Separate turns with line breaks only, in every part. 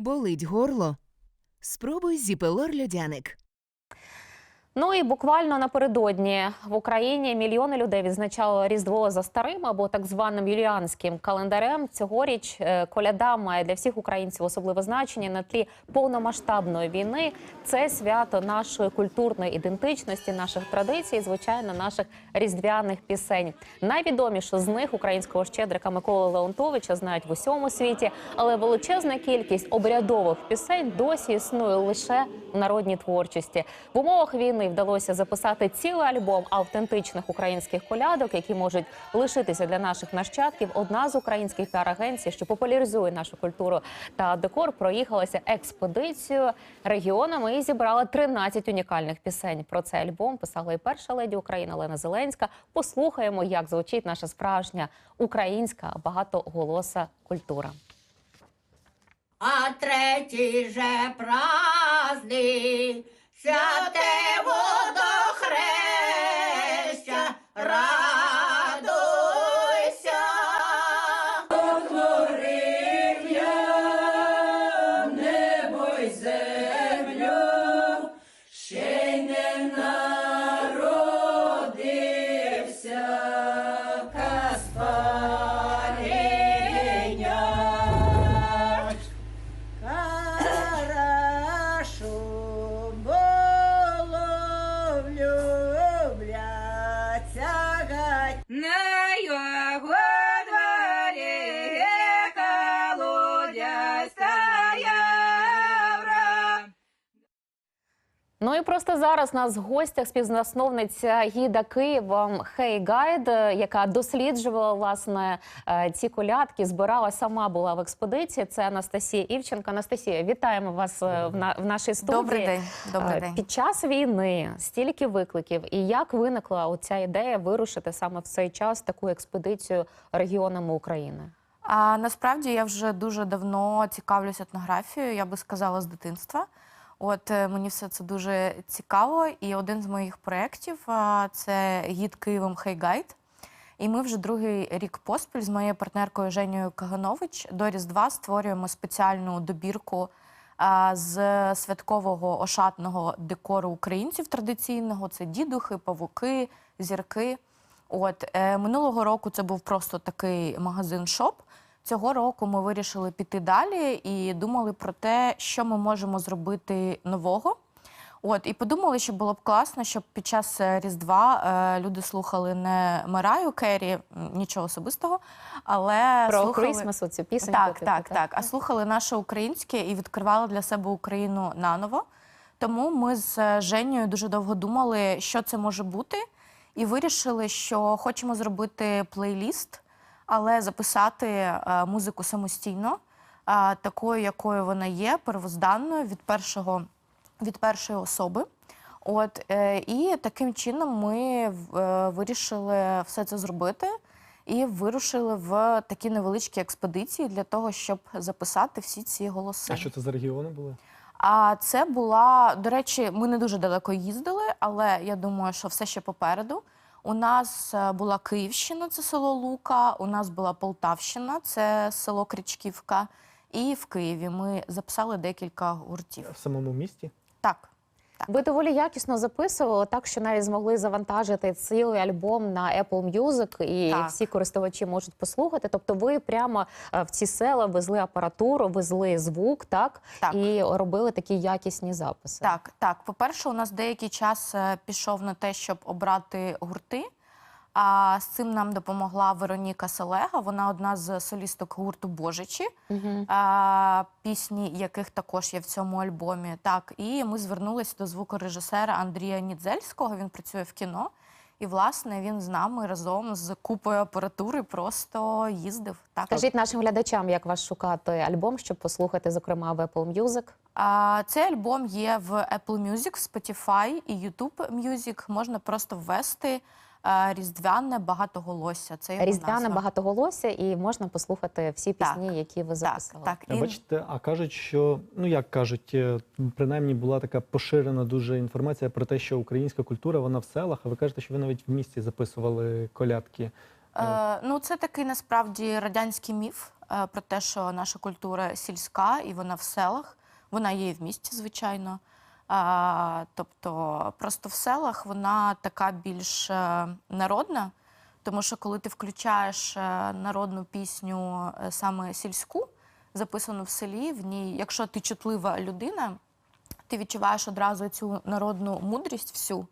Болить горло? Спробуй зіпелор льодяник.
Ну і буквально напередодні в Україні мільйони людей відзначали Різдво за старим або так званим юліанським календарем. Цьогоріч е, коляда має для всіх українців особливе значення на тлі повномасштабної війни. Це свято нашої культурної ідентичності, наших традицій, звичайно, наших різдвяних пісень. Найвідомішу з них українського щедрика Миколи Леонтовича знають в усьому світі, але величезна кількість обрядових пісень досі існує лише в народній творчості. В умовах війни вдалося записати цілий альбом автентичних українських колядок, які можуть лишитися для наших нащадків. Одна з українських піар-агенцій, що популяризує нашу культуру та декор, проїхалася експедицією регіонами і зібрала 13 унікальних пісень. Про цей альбом писала і перша леді України Олена Зеленська. Послухаємо, як звучить наша справжня українська багатоголоса культура.
А третій же праздник, святе водохреща,
Ну і просто зараз у нас в гостях співзасновниця гіда Києва Хей Гайд, яка досліджувала власне е, ці колядки, збирала сама була в експедиції. Це Анастасія Івченко. Анастасія, вітаємо вас е, в, на, в нашій студії.
Добрий день. Добрий
Е,
день.
Під час війни стільки викликів, і як виникла оця ідея вирушити саме в цей час таку експедицію регіонами України?
А насправді я вже дуже давно цікавлюсь етнографією, я би сказала, з дитинства. От е, мені все це дуже цікаво. І один з моїх проєктів це гід Києвом Хейгайд. І ми вже другий рік поспіль з моєю партнеркою Женєю Каганович до Різдва створюємо спеціальну добірку з святкового ошатного декору українців традиційного. Це дідухи, павуки, зірки. От е, минулого року це був просто такий магазин-шоп. Цього року ми вирішили піти далі і думали про те, що ми можемо зробити нового. От і подумали, що було б класно, щоб під час е, Різдва е, люди слухали не Мераю Керрі, нічого особистого, але
Про
слухали...
Крисмас, оцю пісеньку.
Так,
типу,
так, так. А слухали наше українське і відкривали для себе Україну наново. Тому ми з е, Женєю дуже довго думали, що це може бути, і вирішили, що хочемо зробити плейліст, але записати е, музику самостійно, е, такою, якою вона є, первозданною від першого від першої особи. От е, і таким чином ми вирішили все це зробити і вирушили в такі невеличкі експедиції для того, щоб записати всі ці голоси.
А що це за регіони були?
А це була, до речі, ми не дуже далеко їздили, але я думаю, що все ще попереду. У нас е, була Київщина, це село Лука. У нас була Полтавщина, це село Кричківка. І в Києві ми записали декілька гуртів.
В самому місті?
Так.
Ви доволі якісно записували, так що навіть змогли завантажити цілий альбом на Apple Music, і
Так.
всі користувачі можуть послухати. Тобто, ви прямо е, в ці села везли апаратуру, везли звук, так,
Так.
і робили такі якісні записи.
Так, так. По-перше, у нас деякий час е, пішов на те, щоб обрати гурти. А з цим нам допомогла Вероніка Селега. Вона одна з солісток гурту Божичі,
Угу.
а, пісні яких також є в цьому альбомі. Так, і ми звернулися до звукорежисера Андрія Нідзельського. Він працює в кіно. І, власне, він з нами разом з купою апаратури просто їздив. Так.
Скажіть нашим глядачам, як вас шукати альбом, щоб послухати, зокрема, в Apple Music.
А, цей альбом є в Apple Music, Spotify і YouTube Music. Можна просто ввести різдвяне багатоголосся. Це його
Різдвяне
назва.
багатоголосся, і можна послухати всі
Так.
пісні, які ви записали.
так.
А
І-
бачите, а кажуть, що ну як кажуть, е, принаймні була така поширена дуже інформація про те, що українська культура вона в селах. А ви кажете, що ви навіть в місті записували колядки.
Е, ну, це такий насправді радянський міф. е, про те, що наша культура сільська і вона в селах. Вона є і в місті, звичайно. Тобто, просто в селах вона така більш е, народна, тому що коли ти включаєш е, народну пісню е, саме сільську, записану в селі, в ній, якщо ти чутлива людина, ти відчуваєш одразу цю народну мудрість всю.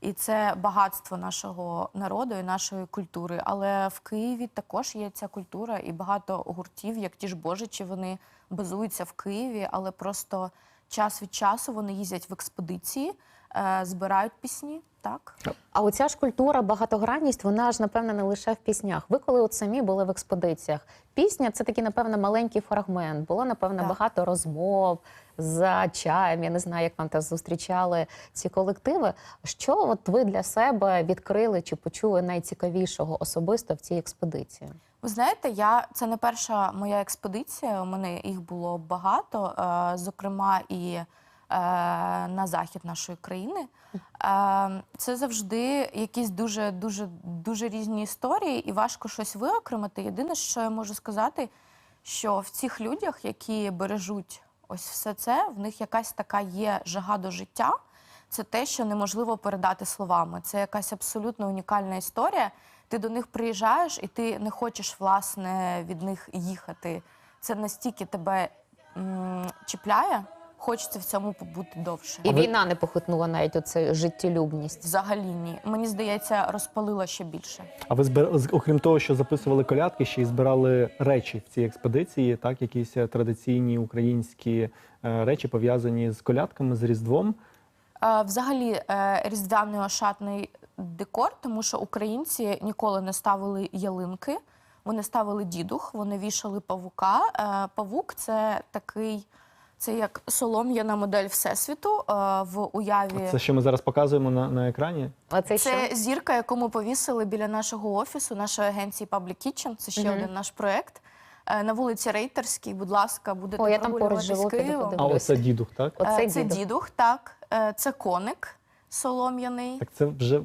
І це багатство нашого народу і нашої культури. Але в Києві також є ця культура, і багато гуртів, як ті ж Божичі, вони базуються в Києві, але просто час від часу вони їздять в експедиції, е, збирають пісні. Так
А оця ж культура, багатогранність, вона ж напевно не лише в піснях. Ви коли от самі були в експедиціях, пісня це такий, напевно, маленький фрагмент. Було напевно
Так.
багато розмов за чаєм. Я не знаю, як вам там зустрічали ці колективи. Що от ви для себе відкрили чи почули найцікавішого особисто в цій експедиції?
Ви знаєте, я це не перша моя експедиція. У мене їх було багато, е, зокрема і е, на захід нашої країни. Е, це завжди якісь дуже дуже дуже різні історії, і важко щось виокремити. Єдине, що я можу сказати, що в цих людях, які бережуть ось все це, в них якась така є жага до життя. Це те, що неможливо передати словами. Це якась абсолютно унікальна історія. Ти до них приїжджаєш, і ти не хочеш власне від них їхати. Це настільки тебе м, чіпляє, хочеться в цьому побути довше.
І війна не похитнула навіть оцю життєлюбність.
Взагалі ні. Мені здається, розпалила ще більше.
А ви збир... з- окрім того, що записували колядки, ще й збирали речі в цій експедиції, так, якісь е, традиційні українські е, речі пов'язані з колядками, з Різдвом.
Е, Взагалі, е, різдвяний ошатний декор, тому що українці ніколи не ставили ялинки, вони ставили дідух, вони вішали павука. Е, Павук це такий, це як солом'яна модель всесвіту е, в уяві.
Це що ми зараз показуємо на, на екрані.
А це що?
Зірка, яку ми повісили біля нашого офісу, нашої агенції Public Kitchen. Це ще
Мгм.
один наш проект. Е, На вулиці Рейтерській, будь ласка, будете
О, я там поруч живу, піду
Києвом.
А оце дідух, так?
Оце
це
дідух.
дідух, так. Е, Це коник солом'яний.
Так це вже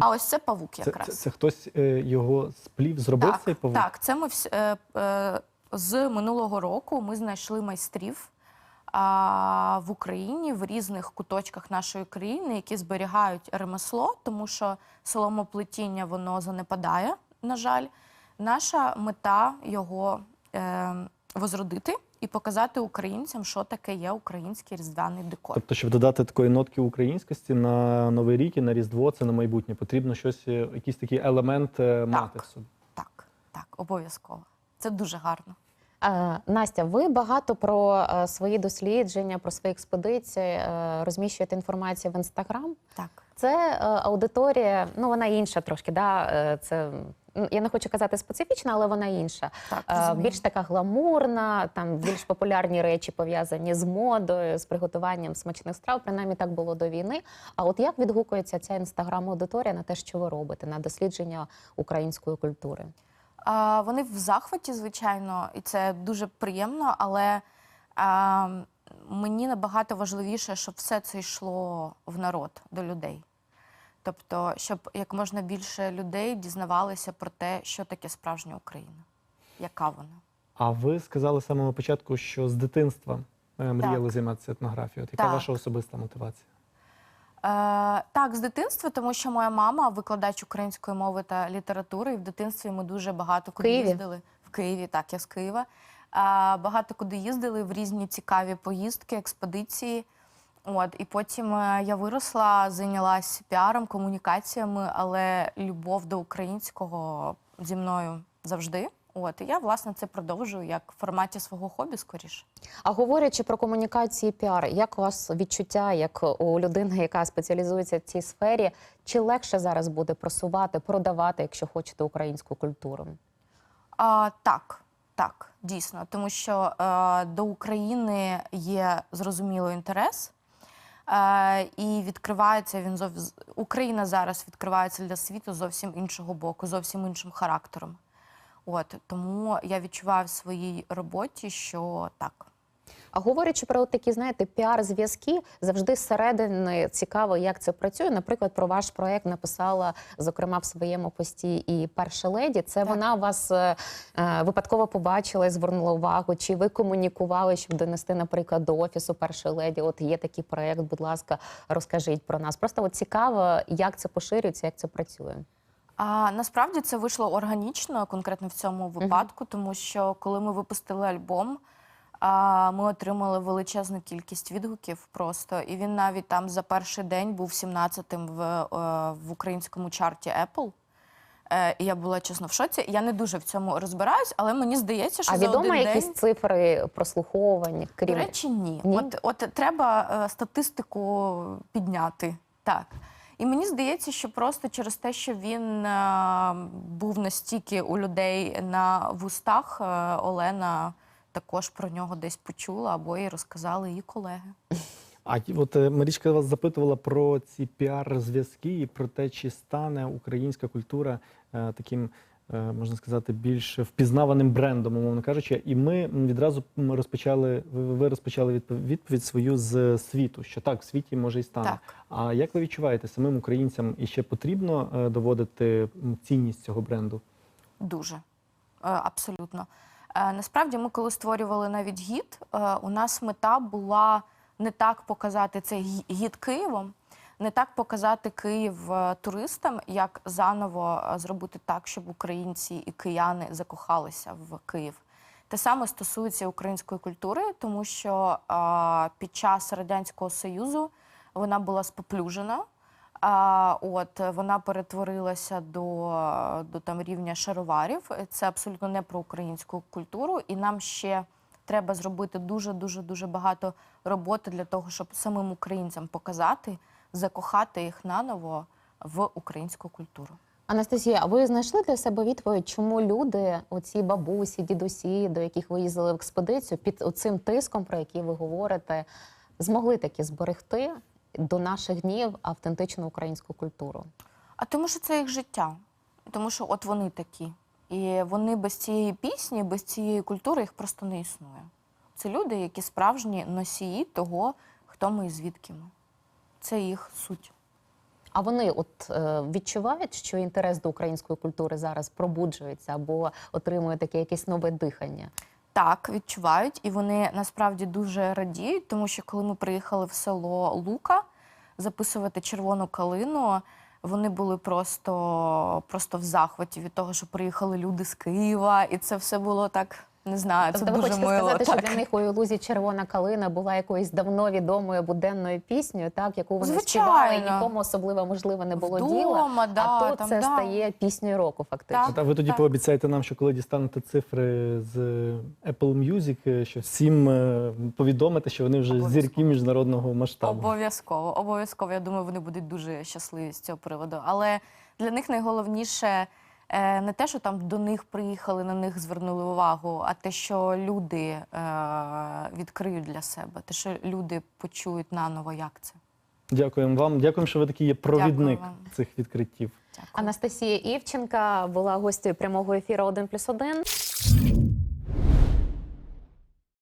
А ось це павук якраз.
це, це хтось е, його сплів, зробив
так,
цей павук?
так, це ми вс- е, е, з минулого року ми знайшли майстрів а, в Україні в різних куточках нашої країни, які зберігають ремесло, тому що соломоплетіння воно занепадає, на жаль. Наша мета його е, возродити і показати українцям, що таке є український різдвяний декор.
Тобто, щоб додати такої нотки українськості на Новий рік і на Різдво, це на майбутнє. Потрібно щось, е, якийсь такий елемент е, мати в собі.
Так, так, обов'язково. Це дуже гарно.
Е, Настя, ви багато про свої дослідження, про свої експедиції розміщуєте інформацію в інстаграм.
Так.
Це аудиторія, ну вона інша трошки. Да? Це я не хочу казати специфічна, але вона інша.
Так,
Е. Більш така гламурна, там більш популярні речі пов'язані з модою, з приготуванням смачних страв. Принаймні так було до війни. А от як відгукується ця інстаграм-аудиторія на те, що ви робите, на дослідження української культури?
А, Вони в захваті, звичайно, і це дуже приємно, але а, мені набагато важливіше, щоб все це йшло в народ до людей. Тобто, щоб як можна більше людей дізнавалися про те, що таке справжня Україна, яка вона.
А ви сказали з самого початку, що з дитинства е, мріяли займатися етнографією. От яка
Так.
ваша особиста мотивація?
Е, так, з дитинства, тому що моя мама викладач української мови та літератури, і в дитинстві ми дуже багато куди
Києві?
їздили. В Києві, так, я з Києва. Е, багато куди їздили в різні цікаві поїздки, експедиції. От, і потім е, я виросла, зайнялась піаром, комунікаціями, але любов до українського зі мною завжди. От, і я, власне, це продовжую як в форматі свого хобі скоріше.
А говорячи про комунікації і піар, як у вас відчуття, як у людини, яка спеціалізується в цій сфері, чи легше зараз буде просувати, продавати, якщо хочете, українську культуру?
А, так, так, дійсно, тому що е, до України є зрозумілий інтерес. Е, і відкривається він зов... Україна зараз відкривається для світу зовсім іншого боку, зовсім іншим характером. От тому я відчуваю в своїй роботі, що так.
А говорячи про такі, знаєте, піар-зв'язки, завжди зсередини цікаво, як це працює. Наприклад, про ваш проект написала зокрема в своєму пості і перша леді. Це вона вас е, е, випадково побачила і звернула увагу. Чи ви комунікували, щоб донести, наприклад, до офісу першої леді? От є такий проект, будь ласка, розкажіть про нас. Просто от цікаво, як це поширюється, як це працює.
А насправді це вийшло органічно, конкретно в цьому випадку, тому що коли ми випустили альбом, ми отримали величезну кількість відгуків просто. І він навіть там за перший день був 17-тим в, е, в українському чарті Apple. Е, І я була чесно в шоці. Я не дуже в цьому розбираюсь, але мені здається, що
А
за
відомо
один
якісь
день...
цифри прослуховування?
До
Крім
речі, ні.
Ні?
От, от треба е, статистику підняти. Так. І мені здається, що просто через те, що він е, був настільки у людей на вустах, е, Олена також про нього десь почула або їй розказали її колеги.
А от е, Марічка вас запитувала про ці піар-зв'язки і про те, чи стане українська культура е, таким, е, можна сказати, більш впізнаваним брендом, умовно кажучи. І ми відразу розпочали, ви розпочали відпов- відповідь свою з світу, що так, в світі може і стане.
Так.
А як ви відчуваєте, самим українцям іще потрібно е, доводити цінність цього бренду?
Дуже. Абсолютно. Е, Насправді, ми коли створювали навіть гід, е, у нас мета була не так показати цей гі- гід Києвом, не так показати Київ е, туристам, як заново зробити так, щоб українці і кияни закохалися в Київ. Те саме стосується української культури, тому що під час Радянського Союзу вона була споплюжена. А, от вона перетворилася до, до там рівня шароварів. Це абсолютно не про українську культуру, і нам ще треба зробити дуже дуже дуже багато роботи для того, щоб самим українцям показати, закохати їх наново в українську культуру.
Анастасія, а ви знайшли для себе відповідь, чому люди, оці бабусі, дідусі, до яких ви їздили в експедицію, під оцим тиском, про який ви говорите, змогли таки зберегти до наших днів автентичну українську культуру?
А тому що це їх життя. Тому що от вони такі. І вони без цієї пісні, без цієї культури їх просто не існує. Це люди, які справжні носії того, хто ми і звідки ми. Це їх суть.
А вони от е, відчувають, що інтерес до української культури зараз пробуджується або отримує таке якесь нове дихання?
Так, відчувають, і вони насправді дуже радіють, тому що коли ми приїхали в село Лука записувати червону калину, вони були просто, просто в захваті від того, що приїхали люди з Києва, і це все було так, не знаю, це
Тобто ви
дуже
хочете
мило.
сказати,
так.
що для них у Ілузі червона калина була якоюсь давно відомою буденною піснею, так яку вони
Звичайно.
співали, і нікому особливо можливо не було діла.
Да,
а тут
там,
це
да.
стає піснею року, фактично.
Так.
А ви тоді
так.
пообіцяєте нам, що коли дістанете цифри з Apple Music, е, що всім е, повідомите, що вони вже зірки міжнародного масштабу.
Обов'язково, обов'язково. Я думаю, вони будуть дуже щасливі з цього приводу. Але для них найголовніше е, не те, що там до них приїхали, на них звернули увагу, а те, що люди е, відкриють для себе, те, що люди почують наново, як це.
Дякуємо вам. Дякуємо, що ви такий є провідник цих відкриттів.
Дякую.
Анастасія Івченка була гостею прямого ефіру «1 плюс 1».